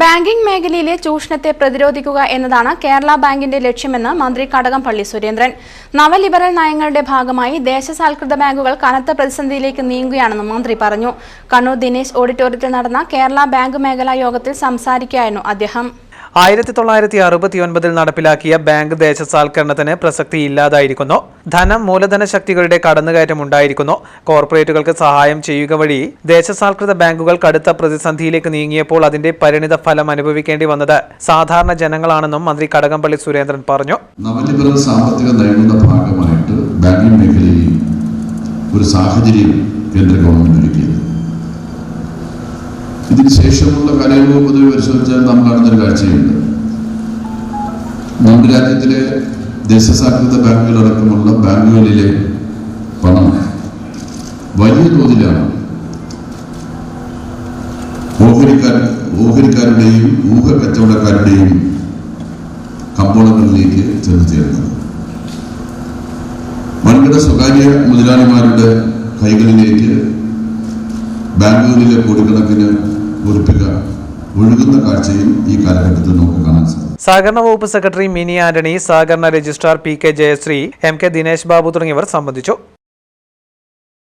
Banking മേഖലയിലെ ചൂഷണത്തെ പ്രതിരോധിക്കുക എന്നതാണ് കേരള ബാങ്കിന്റെ ലക്ഷ്യമെന്ന് മന്ത്രി കടകംപള്ളി സുരേന്ദ്രൻ. നവലിബറൽ നയങ്ങളുടെ ഭാഗമായി ദേശസാൽകൃത ബാങ്കുകൾ കനത്ത പ്രതിസന്ധിയിലേക്ക് നീങ്ങുകയാണെന്നും മന്ത്രി പറഞ്ഞു. കണ്ണൂർ ദിനേശ് ഓഡിറ്റോറിയത്തിൽ നടന്ന കേരള ബാങ്ക് മേഖലാ യോഗത്തിൽ സംസാരിക്കുകയായിരുന്നു അദ്ദേഹം. ആയിരത്തി തൊള്ളായിരത്തി അറുപത്തിയൊൻപതിൽ നടപ്പിലാക്കിയ ബാങ്ക് ദേശസാൽക്കരണത്തിന് പ്രസക്തി ഇല്ലാതായിരിക്കുന്നു ധനം മൂലധന ശക്തികളുടെ കടന്നുകയറ്റം ഉണ്ടായിരിക്കുന്നു. കോർപ്പറേറ്റുകൾക്ക് സഹായം ചെയ്യുക വഴി ദേശസാൽകൃത ബാങ്കുകൾ കടുത്ത പ്രതിസന്ധിയിലേക്ക് നീങ്ങിയപ്പോൾ അതിന്റെ പരിണിത ഫലം അനുഭവിക്കേണ്ടി വന്നത് സാധാരണ ജനങ്ങളാണെന്നും മന്ത്രി കടകംപള്ളി സുരേന്ദ്രൻ പറഞ്ഞു. സാമ്പത്തിക നയങ്ങളുടെ ഭാഗമായിട്ട് ബാങ്കിംഗ് മേഖലയിൽ ഒരു സാഹചര്യം കേന്ദ്ര ഗവൺമെന്റ് ഒരുക്കിയത് ഇതിന് ശേഷമുള്ള കാലയളവ് പൊതുവെ പരിശോധിച്ചാൽ നാം കാണുന്നൊരു കാഴ്ചയുണ്ട്. നമ്മുടെ രാജ്യത്തിലെ ദേശസാൽകൃത ബാങ്കുകളടക്കമുള്ള ബാങ്കുകളിലെ പണം വലിയ തോതിലാണ്. ഓഹരിക്കാർ ഓഹരിക്കാരുടെയും ഊഹ കച്ചവടക്കാരുടെയും കമ്പോളങ്ങളിലേക്ക് ചെന്ന് ചേർന്നത്. വൻകിട സ്വകാര്യ മുതലാളിമാരുടെ കൈകളിലേക്ക് ബാങ്കുകളിലെ കോടിക്കണക്കിന് ഉറപ്പിക ഒഴുകുന്ന കാഴ്ചയും ഈ കാലഘട്ടത്തിൽ നമുക്ക് കാണാൻ സാധിക്കും. സഹകരണ വകുപ്പ് സെക്രട്ടറി മിനി ആന്റണി സഹകരണ registrar P K Jayashree M K Dinesh Babu തുടങ്ങിയവർ സംബന്ധിച്ചു.